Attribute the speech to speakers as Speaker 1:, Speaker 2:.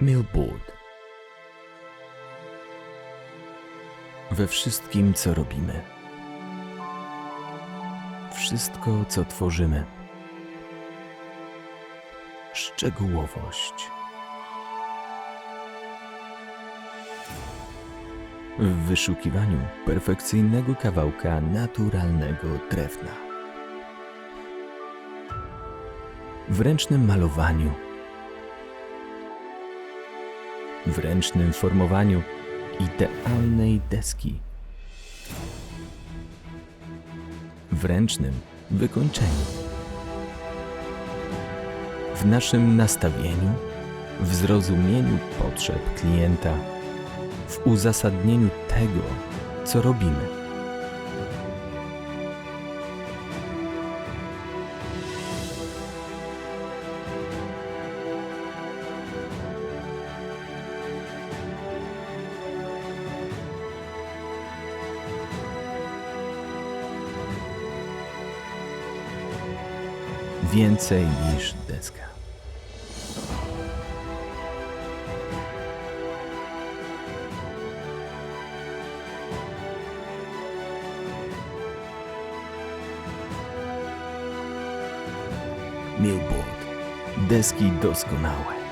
Speaker 1: Millboard. We wszystkim, co robimy. Wszystko, co tworzymy. Szczegółowość. W wyszukiwaniu perfekcyjnego kawałka naturalnego drewna. W ręcznym malowaniu. W ręcznym formowaniu idealnej deski. W ręcznym wykończeniu. W naszym nastawieniu, w zrozumieniu potrzeb klienta, w uzasadnieniu tego, co robimy. Więcej niż deska. Millboard. Deski doskonałe.